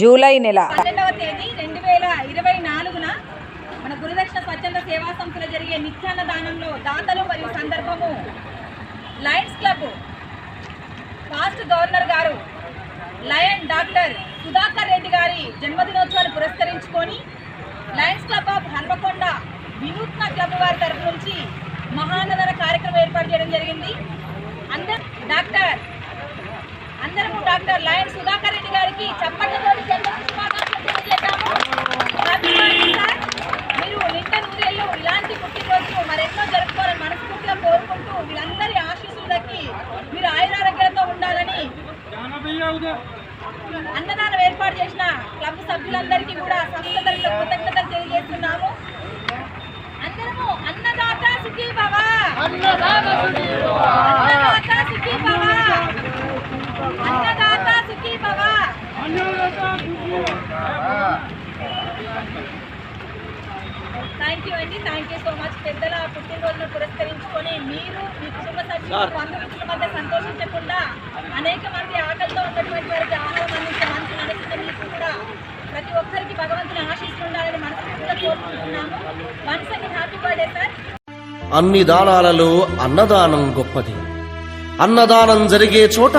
July నెల. పన్నెండవ తేదీ రెండు వేల ఇరవై నాలుగున మన గురుదక్షిణ స్వచ్ఛంద సేవా సంస్థలో జరిగే నిత్యాన్న దానంలో దాతలు మరియు సందర్భము. లయన్స్ క్లబ్ పాస్ట్ గవర్నర్ గారు లయన్ డాక్టర్ సుధాకర్ రెడ్డి గారి జన్మదినోత్సవాన్ని పురస్కరించుకొని లయన్స్ క్లబ్ ఆఫ్ హన్మకొండ వినూత్న క్లబ్ వారి తరపు నుంచి మహానదన కార్యక్రమం ఏర్పాటు చేయడం జరిగింది. అందరు డాక్టర్ అందరము డాక్టర్ లయన్ సుధాకర్ రెడ్డి గారికి చప్పట్లతో వీళ్ళందరి ఆశీస్సులకి మీరు ఆయురారోగ్యాలతో ఉండాలని అన్నదానం ఏర్పాటు చేసిన క్లబ్ సభ్యులందరికీ కూడా సంస్థ తరఫున కృతజ్ఞతలు తెలియజేస్తున్నాము. అందరము అన్నదాత సుఖీ అన్నదాత సుఖీ అన్నదాత థ్యాంక్ యూ అండి. Thank you so much. పెద్దల పుట్టినరోజును పురస్కరించుకొని మీరు మీ కుటుంబ సభ్యులు బంధుమిత్రుల మధ్య సంతోషించకుండా అనేక మంది ఆకలితో ఉన్నటువంటి వారికి ఆహారం అందించే మంచి మనసున్న మీకు కూడా ప్రతి ఒక్కరికి భగవంతుని ఆశిస్తుండాలని మనస్ఫూర్తిగా కోరుకుంటున్నాము. Once again happy birthday sir. అన్ని దానాలలో అన్నదానం గొప్పది. అన్నదానం జరిగే చోట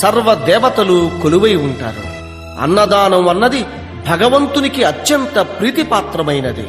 సర్వ దేవతలు కొలువై ఉంటారు. అన్నదానం అన్నది భగవంతునికి అత్యంత ప్రీతిపాత్రమైనది.